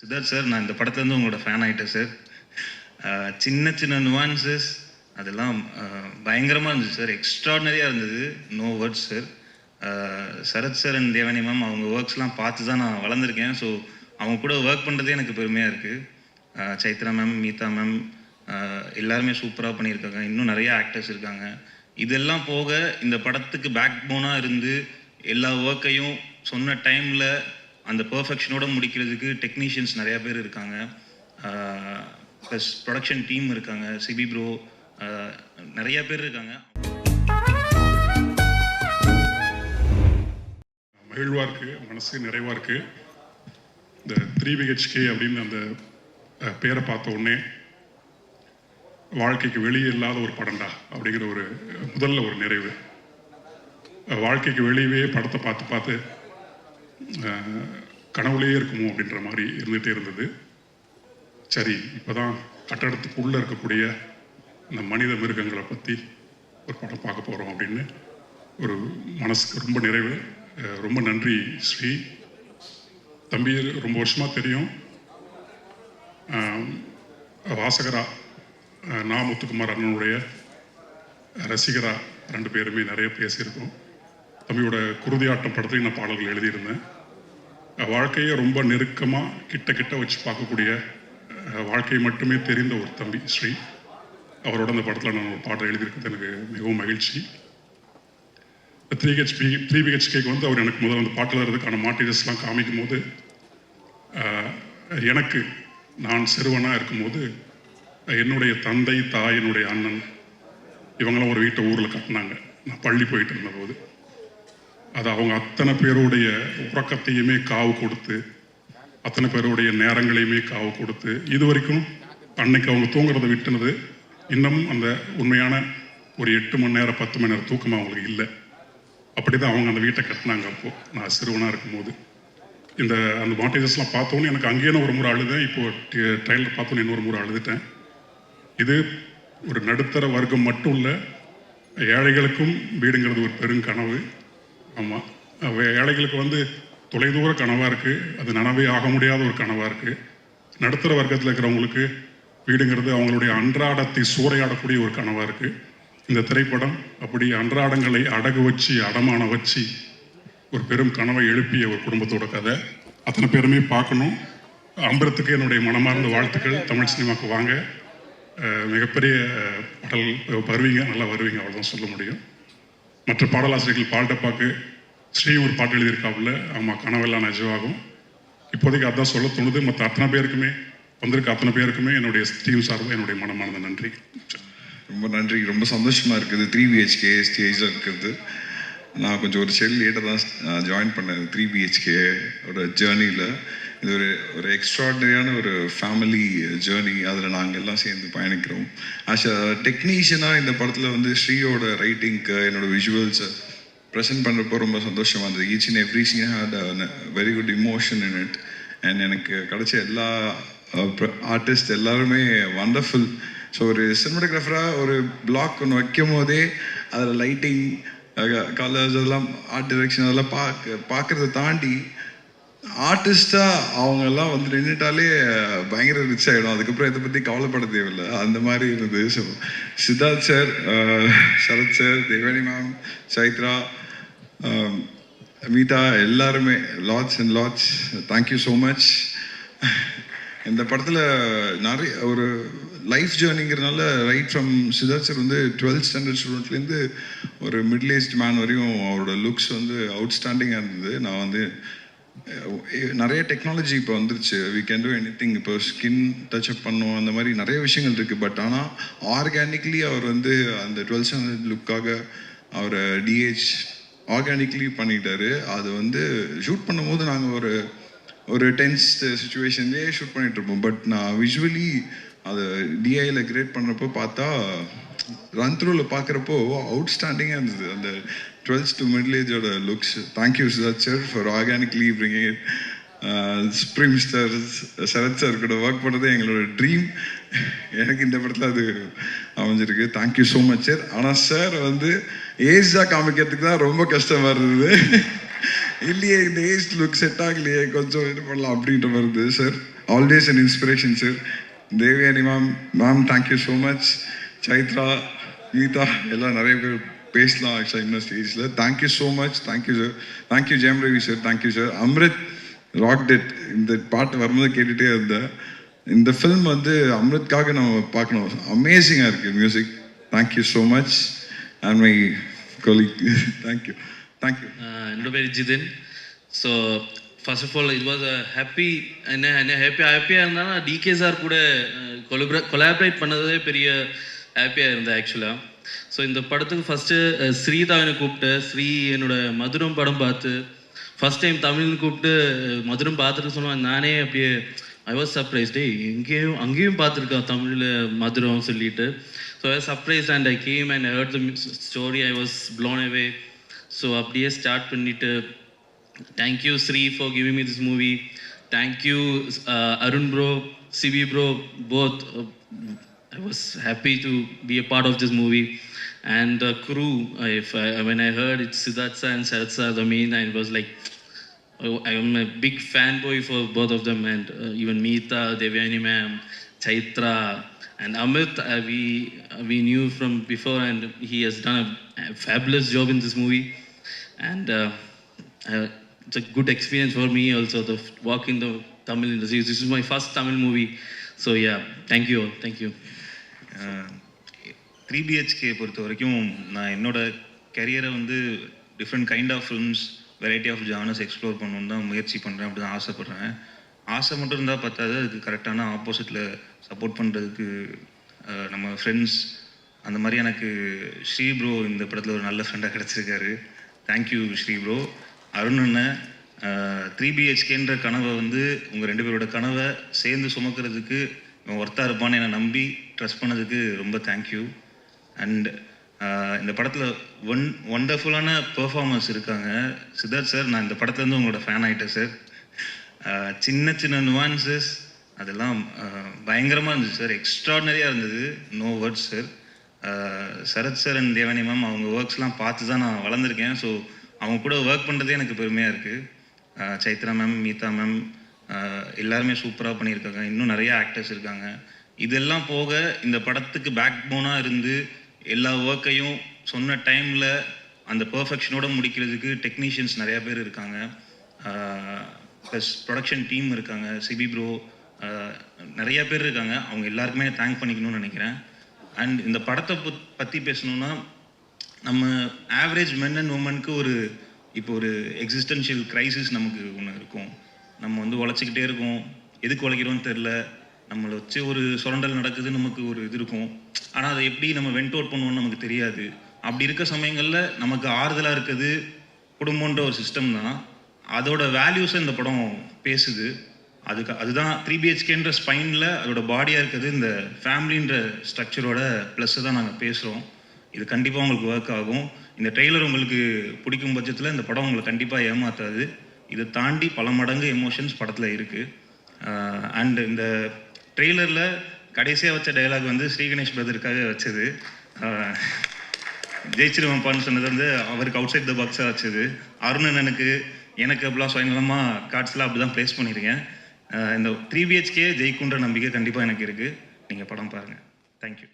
Siddharth sir நான் இந்த படத்துலேருந்து உங்களோட ஃபேன் ஆகிட்டேன் சார். சின்ன சின்ன நுவான்சஸ் அதெல்லாம் பயங்கரமாக இருந்துச்சு சார். எக்ஸ்ட்ராடனரியாக இருந்தது. No words sir Sarath sir and Devayani ma'am அவங்க ஒர்க்ஸ்லாம் பார்த்து தான் நான் வளர்ந்துருக்கேன். ஸோ அவங்க கூட ஒர்க் பண்ணுறதே எனக்கு பெருமையாக இருக்குது சைத்ரா மேம் மீதா மேம் எல்லாருமே சூப்பராக பண்ணியிருக்காங்க. இன்னும் நிறைய ஆக்டர்ஸ் இருக்காங்க. இதெல்லாம் போக இந்த படத்துக்கு பேக் போனாக இருந்து எல்லா ஒர்க்கையும் சொன்ன டைமில் அந்த பர்ஃபெக்ஷனோட முடிக்கிறதுக்கு டெக்னீஷியன்ஸ் நிறைய பேர் இருக்காங்க. ப்ளஸ் ப்ரொடக்ஷன் டீம் இருக்காங்க. சிபி ப்ரோ நிறைய பேர் இருக்காங்க. மகிழ்வாக இருக்குது மனசு நிறைவாக இருக்குது இந்த த்ரீ பிஹெச்கே அப்படின்னு அந்த பேரை பார்த்த உடனே வாழ்க்கைக்கு வெளியே இல்லாத ஒரு படம்டா அப்படிங்கிற ஒரு முதல்ல ஒரு நிறைவு. வாழ்க்கைக்கு வெளியவே படத்தை பார்த்து பார்த்து கனவுலேயே இருக்குமோ அப்படின்ற மாதிரி இருந்துகிட்டே இருந்தது. சரி இப்போதான் கட்டடத்துக்குள்ளே இருக்கக்கூடிய இந்த மனித மிருகங்களை பற்றி ஒரு படம் பார்க்க போகிறோம் அப்படின்னு ஒரு மனசுக்கு ரொம்ப நிறைவு. ரொம்ப நன்றி ஸ்ரீ. தம்பி ரொம்ப வருஷமாக தெரியும். வாசகரா நா முத்துக்குமார் அண்ணனுடைய ரசிகரா ரெண்டு பேருமே நிறைய பேசியிருக்கோம். தம்பியோட குருதியாட்டம் படத்துலையும் நான் பாடல்கள் எழுதியிருந்தேன். வாழ்க்கையை ரொம்ப நெருக்கமாக கிட்ட கிட்ட வச்சு பார்க்கக்கூடிய வாழ்க்கையை மட்டுமே தெரிந்த ஒரு தம்பி ஸ்ரீ. அவரோட அந்த படத்தில் நான் ஒரு பாடல் எழுதியிருக்கிறது எனக்கு மிகவும் மகிழ்ச்சி. த்ரீ ஹெச்பி த்ரீ பிஹெச்கேக்கு வந்து அவர் எனக்கு முதல்ல அந்த பாட்டில் இருக்கிறதுக்கான மாட்டீரியல்ஸ்லாம் காமிக்கும் போது எனக்கு நான் சிறுவனாக இருக்கும்போது என்னுடைய தந்தை தாய் என்னுடைய அண்ணன் இவங்களாம் ஒரு வீட்டை ஊரில் கட்டினாங்க. நான் பள்ளி போயிட்டு இருந்தபோது. அது அவங்க அத்தனை பேருடைய உறக்கத்தையுமே காவு கொடுத்து அத்தனை பேருடைய நேரங்களையுமே காவு கொடுத்து இது வரைக்கும் அன்னைக்கு அவங்க தூங்குறதை விட்டுனது இன்னும் அந்த உண்மையான ஒரு எட்டு மணி நேரம் பத்து மணி நேரம் தூக்கம் அவங்களுக்கு இல்லை. அப்படி தான் அவங்க அந்த வீட்டை கட்டினாங்க அப்போ. நான் சிறுவனாக இருக்கும்போது. இந்த அந்த மாட்டேஜஸ்லாம் பார்த்தோன்னே எனக்கு அங்கேயே நான் ஒரு முறை அழுதேன். இப்போ ட்ரெயிலர் பார்த்தோன்னே இன்னொரு முறை அழுதுட்டேன். இது ஒரு நடுத்தர வர்க்கம் மட்டும் இல்லை ஏழைகளுக்கும் வீடுங்கிறது ஒரு பெருங்கனவு ஆமாம் ஏழைகளுக்கு வந்து தொலைதூர கனவாக இருக்குது அது நனவே ஆக முடியாத ஒரு கனவாக இருக்குது நடுத்தர வர்க்கத்தில் இருக்கிறவங்களுக்கு வீடுங்கிறது அவங்களுடைய அன்றாடத்தை சூறையாடக்கூடிய ஒரு கனவாக இருக்குது இந்த திரைப்படம் அப்படி அன்றாடங்களை அடகு வச்சு அடமான வச்சு ஒரு பெரும் கனவை எழுப்பிய ஒரு குடும்பத்தோட கதை. அத்தனை பேருமே பார்க்கணும். அம்பரத்துக்கு என்னுடைய மனமார்ந்த வாழ்த்துக்கள். தமிழ் சினிமாவுக்கு வாங்க. மிகப்பெரிய பாடல் வருவீங்க நல்லா வருவீங்க. அவ்வளோதான் சொல்ல முடியும். மற்ற பாடலாசிரியர்கள் பால்டப்பாக்கு ஸ்ரீ ஒரு பாட்டு எழுதியிருக்காப்புல. ஆமாம் கனவெல்லாம் நஜவாகும் இப்போதைக்கு அதான் சொல்ல தோணுது. மற்ற அத்தனை பேருக்குமே வந்திருக்க அத்தனை பேருக்குமே என்னுடைய டீம் சார்பாக என்னுடைய மனமார்ந்த நன்றி. ரொம்ப நன்றி. ரொம்ப சந்தோஷமாக இருக்குது. த்ரீ பிஹெச்கே ஸ்டேஜில் இருக்கிறது. நான் கொஞ்சம் ஒரு செல் லேட்டாக தான் ஜாயின் பண்ணேன் த்ரீ பிஹெச்கே ஜேர்னியில் இது ஒரு ஒரு எக்ஸ்ட்ராடனரியான ஒரு ஃபேமிலி ஜேர்னி அதில் நாங்கள் எல்லாம் சேர்ந்து பயணிக்கிறோம். ஆஸ் அ டெக்னீஷியனாக இந்த படத்தில் வந்து ஸ்ரீயோட ரைட்டிங்க்கு என்னோட விஷுவல்ஸை ப்ரெசென்ட் பண்ணுறப்போ ரொம்ப சந்தோஷமாக இருந்தது. Each and every scene had very good emotion in it and எனக்கு கிடைச்ச எல்லா ஆர்டிஸ்ட் எல்லாருமே வண்டர்ஃபுல் ஸோ ஒரு சினிமாட்டோகிராஃபராக ஒரு பிளாக் ஒன்று வைக்கும் போதே அதில் லைட்டிங் கலர்ஸ் அதெல்லாம் ஆர்ட் டிரெக்ஷன் அதெல்லாம் பார்க்க பார்க்குறத தாண்டி ஆர்டிஸ்டாக அவங்க எல்லாம் வந்து நின்றுட்டாலே பயங்கர ரிச் ஆகிடும் அதுக்கப்புறம் இதை பற்றி கவலைப்பட தேவையில்லை. அந்த மாதிரி இருந்தது. So Siddharth sir Sarath sir Devayani ma'am Chaitra Meetha எல்லாருமே lots and lots thank you so much இந்த படத்தில் நிறைய ஒரு லைஃப் ஜேர்னிங்கிறனால ரைட் ஃப்ரம் சிதார்த் சார் வந்து டுவெல்த் ஸ்டாண்டர்ட் ஸ்டூடெண்ட்லேருந்து ஒரு மிடில் ஏஜ் மேன் வரையும் அவரோட லுக்ஸ் வந்து அவுட்ஸ்டாண்டிங்காக இருந்தது. நான் வந்து நிறைய டெக்னாலஜி இப்போ வந்துருச்சு. We can do anything இப்போ ஸ்கின் டச்சப் பண்ணும் அந்த மாதிரி நிறைய விஷயங்கள் இருக்குது பட் ஆனால் ஆர்கானிக்லி அவர் வந்து அந்த டுவெல்த் ஸ்டாண்டர்ட் லுக்காக அவர் டிஹெச் ஆர்கானிக்லி பண்ணிட்டாரு. அது வந்து ஷூட் பண்ணும்போது நாங்கள் ஒரு ஒரு டென்ஸ் சுச்சுவேஷன்லேயே ஷூட் பண்ணிட்டு இருப்போம். பட் நான் விஷுவலி அதை டிஐயில் கிரியேட் பண்ணுறப்போ பார்த்தா ரன் த்ரூவில் பார்க்குறப்போ அவுட்ஸ்டாண்டிங்காக இருந்தது. அந்த டுவெல்த் டு மிடில் ஏஜோட looks thank you சுதாத் sir for organically bringing supreme star Sarath sir கூட ஒர்க் பண்ணுறது எங்களோட ட்ரீம் எனக்கு இந்த படத்தில் அது அமைஞ்சிருக்கு. Thank you so much sir ஆனால் சார் வந்து ஏஜாக காமிக்கிறதுக்கு தான் ரொம்ப கஷ்டமாக இருந்தது. இல்லையே இந்த ஏஜ் லுக் செட் ஆகலையே கொஞ்சம் இது பண்ணலாம் அப்படின்ற மாதிரி இருந்தது sir always an inspiration sir Devayani ma'am ma'am thank you so much Chaitra Geetha எல்லாம் நிறைய பேர் பேசலாம் ஆக்சுவலாக இன்னும் ஸ்டேஜில் thank you so much thank you sir thank you Jayam Ravi sir thank you sir Amrit rock dead இந்த பாட்டு வரும்போது கேட்டுகிட்டே இருந்தேன் இந்த ஃபில்ம் வந்து அம்ரித்காக நம்ம பார்க்கணும். அமேசிங்காக இருக்குது music thank you so much and my colleague thank you thank you என்னோட பேர் Jithin. So first of all it was a happy என்ன என்ன ஹாப்பி ஹாப்பியாக இருந்தாலும் டிகே சார் கூட uh, கொலபரே கொலாபரேட் பண்ணதே பெரிய ஹாப்பியாக இருந்தேன் ஆக்சுவலாக ஸோ இந்த படத்துக்கு ஃபஸ்ட்டு ஸ்ரீதாவினை கூப்பிட்டு ஸ்ரீ என்னோட மதுரம் படம் பார்த்து ஃபஸ்ட் டைம் தமிழ்னு கூப்பிட்டு மதுரம் பார்த்துட்டு சொன்னான் நானே அப்படியே ஐ வாஸ் சர்ப்ரைஸ் டே எங்கேயும் அங்கேயும் பார்த்துருக்கேன் தமிழில் மதுரம் சொல்லிட்டு. So I surprise and I came and heard the story I was blown away so அப்படியே ஸ்டார்ட் பண்ணிட்டு thank you Sri for giving me this movie thank you Arun bro CV bro both I was happy to be a part of this movie. And the crew, uh, if I, uh, when I heard it's Siddhartha and Saratsa Ramin, I was like, oh, I am a big fanboy for both of them, and uh, even Meeta, Devyani ma'am, Chaitra, and Amit, uh, we, uh, we knew from before, and he has done a, a fabulous job in this movie. And uh, it's a good experience for me also to work in the Tamil industry. This is my first Tamil movie. So, yeah, thank you all. Thank you. Three BHK பொறுத்த வரைக்கும் நான் என்னோட கரியரை வந்து different kind of films variety of genres explore பண்ணணுன்னு தான் முயற்சி பண்ணுறேன் அப்படி தான் ஆசைப்பட்றேன். ஆசை மட்டும் இருந்தால் பத்தாது அதுக்கு கரெக்டான ஆப்போசிட்டில் சப்போர்ட் பண்ணுறதுக்கு நம்ம ஃப்ரெண்ட்ஸ் அந்த மாதிரி எனக்கு ஸ்ரீ ப்ரோ இந்த படத்தில் ஒரு நல்ல ஃப்ரெண்டாக கிடச்சிருக்காரு. Thank you Sri bro Arun அண்ணன் த்ரீ பிஹெச்கேன்ற கனவை வந்து உங்கள் ரெண்டு பேரோட கனவை சேர்ந்து சுமக்கிறதுக்கு ஒர்த்தாக இருப்பான்னு என்னை நம்பி ட்ரஸ்ட் பண்ணதுக்கு ரொம்ப தேங்க்யூ அண்ட் இந்த படத்தில் ஒன் ஒண்டர்ஃபுல்லான பெர்ஃபார்மன்ஸ் இருக்காங்க. சித்தார்த் சார் நான் இந்த படத்துலேருந்து உங்களோட ஃபேன் ஆகிட்டேன் சார் சின்ன சின்ன நுவான்சஸ் அதெல்லாம் பயங்கரமாக இருந்துச்சு சார் எக்ஸ்ட்ராடனரியாக இருந்தது. No words sir Sarath sir and Devayani ma'am அவங்க ஒர்க்ஸ்லாம் பார்த்து தான் நான் வளர்ந்துருக்கேன். ஸோ அவங்க கூட ஒர்க் பண்ணுறதே எனக்கு பெருமையாக இருக்குது சைத்ரா மேம் மீதா மேம் எல்லாருமே சூப்பராக பண்ணியிருக்காங்க. இன்னும் நிறைய ஆக்டர்ஸ் இருக்காங்க. இதெல்லாம் போக இந்த படத்துக்கு பேக் போனாக இருந்து எல்லா ஒர்க்கையும் சொன்ன டைமில் அந்த பர்ஃபெக்ஷனோட முடிக்கிறதுக்கு டெக்னீஷியன்ஸ் நிறையா பேர் இருக்காங்க. ப்ளஸ் ப்ரொடக்ஷன் டீம் இருக்காங்க. சிபி ப்ரோ நிறையா பேர் இருக்காங்க. அவங்க எல்லாருக்குமே தேங்க் பண்ணிக்கணும்னு நினைக்கிறேன். அண்ட் இந்த படத்தை பத் பற்றி பேசணுன்னா நம்ம ஆவரேஜ் மென் அண்ட் உமனுக்கு ஒரு இப்போ ஒரு எக்ஸிஸ்டன்ஷியல் க்ரைசிஸ் நமக்கு ஒன்று இருக்கும். நம்ம வந்து உழைச்சிக்கிட்டே இருக்கோம். எதுக்கு உழைக்கிறோன்னு தெரில நம்மளை வச்சு ஒரு சுரண்டல் நடக்குது நமக்கு ஒரு இது இருக்கும். ஆனால் அதை எப்படி நம்ம வென்ட் அவுட் பண்ணுவோம்னு நமக்கு தெரியாது. அப்படி இருக்க சமயங்களில் நமக்கு ஆறுதலாக இருக்குது குடும்பன்ற ஒரு சிஸ்டம் தான். அதோட வேல்யூஸை இந்த படம் பேசுது. அதுக்கு அதுதான் த்ரீ பிஹெச்கேன்ற ஸ்பைனில் அதோட பாடியாக இருக்கிறது இந்த ஃபேமிலின்ற ஸ்ட்ரக்சரோட ப்ளஸ்ஸை தான் நாங்கள் பேசுகிறோம் இது கண்டிப்பாக உங்களுக்கு ஒர்க் ஆகும். இந்த ட்ரெய்லர் உங்களுக்கு பிடிக்கும் பட்சத்தில் இந்த படம் உங்களை கண்டிப்பாக ஏமாற்றாது இதை தாண்டி பல மடங்கு எமோஷன்ஸ் படத்தில் இருக்குது அண்டு இந்த ட்ரெய்லரில் கடைசியாக வச்ச டைலாக் வந்து ஸ்ரீ கணேஷ் பிரதருக்காக வச்சது. ஜெயிச்சிருவன்ப்பான்னு சொன்னது வந்து அவருக்கு அவுட் சைட் த பாக்ஸாக வச்சது. அருணன் எனக்கு எனக்கு அப்படிலாம் சுயங்கலமாக கார்ட்ஸ்லாம் அப்படி தான் ப்ளேஸ் பண்ணியிருக்கேன் இந்த த்ரீ பிஹெச்கே ஜெயிக்குன்ற நம்பிக்கை கண்டிப்பாக எனக்கு இருக்குது நீங்கள் படம் பாருங்கள் தேங்க்யூ